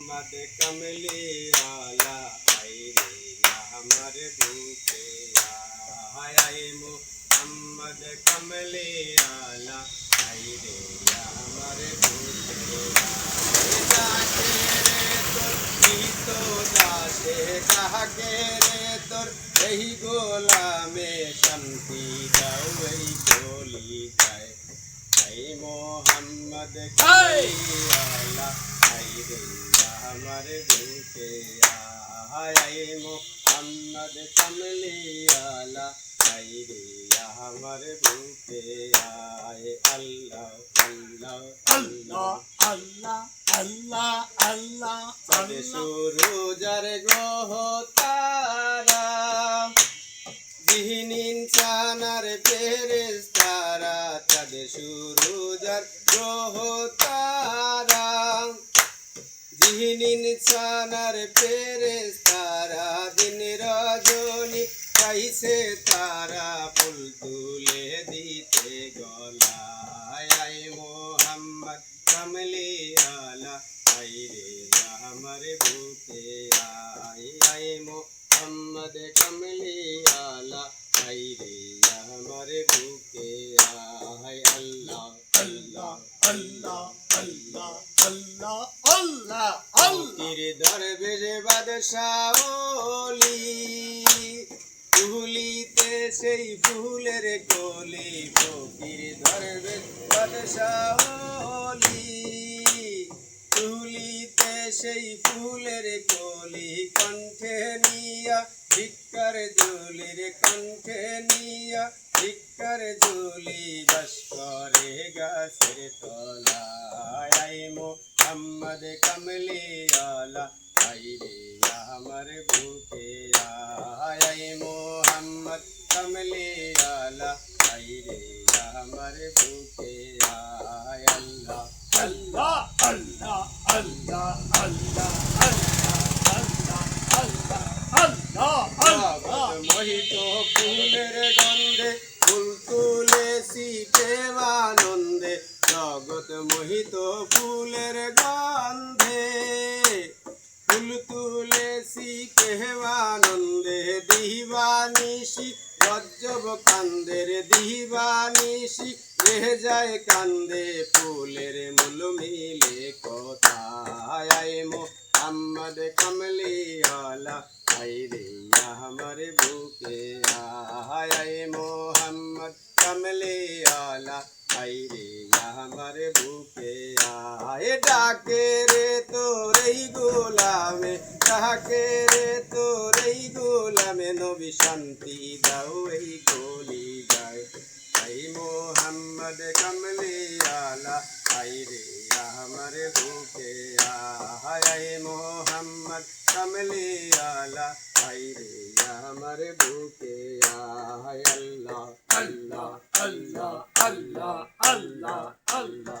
মদ কমলিয়ালা আই রে আমার বুকে আয় মোহাম্মদ কমলিয়ালা আই রে আমার বুকে তো দাসে কাহাকে রে তোর এই গোলামে শান্তি দাও এই গোলি গায় আই মোহাম্মদ কমলিয়ালা আমার বুকে আয় মোহাম্মদ কমলিয়ালা আই রে আমার বুকে আয় আল্লাহ আল্লাহ আল্লাহ আল্লাহ আল্লাহ আল্লাহ তবে সুরুজার গ্রহ তারা তবে সুরুজার গ্রহ তারা ইনসানার ফেরেস তারা দিন রজনী কাইসে তারা ফুল তুলে দিতে আই মোহাম্মদ কমলি আলা আই রে আমার বুকে আই আই মোহাম্মদ কমলি আলা আই রে আমার বুকে আই আল্লাহ আল্লাহ আল্লাহ আল্লাহ আল্লাহ আল্লাহ তীর বাদশাহলি ফুলিতে সেই ফুলের কলি ফকির দরবেশ বাদশাহলি ফুলিতে সেই ফুলের কলি কণ্ঠে নিয়া, ভিক্ষার জলির কণ্ঠে নিয়া, ভিক্ষার জলি বাস করে গাছের তলায়। মোহাম্মদ কমলি আইরে আমার বুকে আয় মোহাম্মদ কমলে আলা। আইরে আমার বুকে আয় আল্লাহ আল্লাহ আল্লাহ আল্লাহ আল্লাহ মোহিত ফুলের গন্ধে মোহিত ফুলের গন্ধে ফুল তুলেছি কেহবানন্দে দিবানিশি গজ্জব কান্দের দিবানিশি রেহে যায় কান্দে ফুলের মূল মিলে কোথায় মোহাম্মদ কমলি আই রে আমার বুকে আয় আয় এ ডাকে রে তোর এই গোলামে ডাকে রে তোর এই গোলামে, নবী শান্তি দাও এই গলি যায়। তাই মোহাম্মদ কমলি আলা আই রে আমার বুকে আহাই মোহাম্মদ কমলি আলা আই রে আমার বুকে আহাই আল্লাহ আল্লাহ আল্লাহ আল্লাহ আল্লাহ আল্লাহ।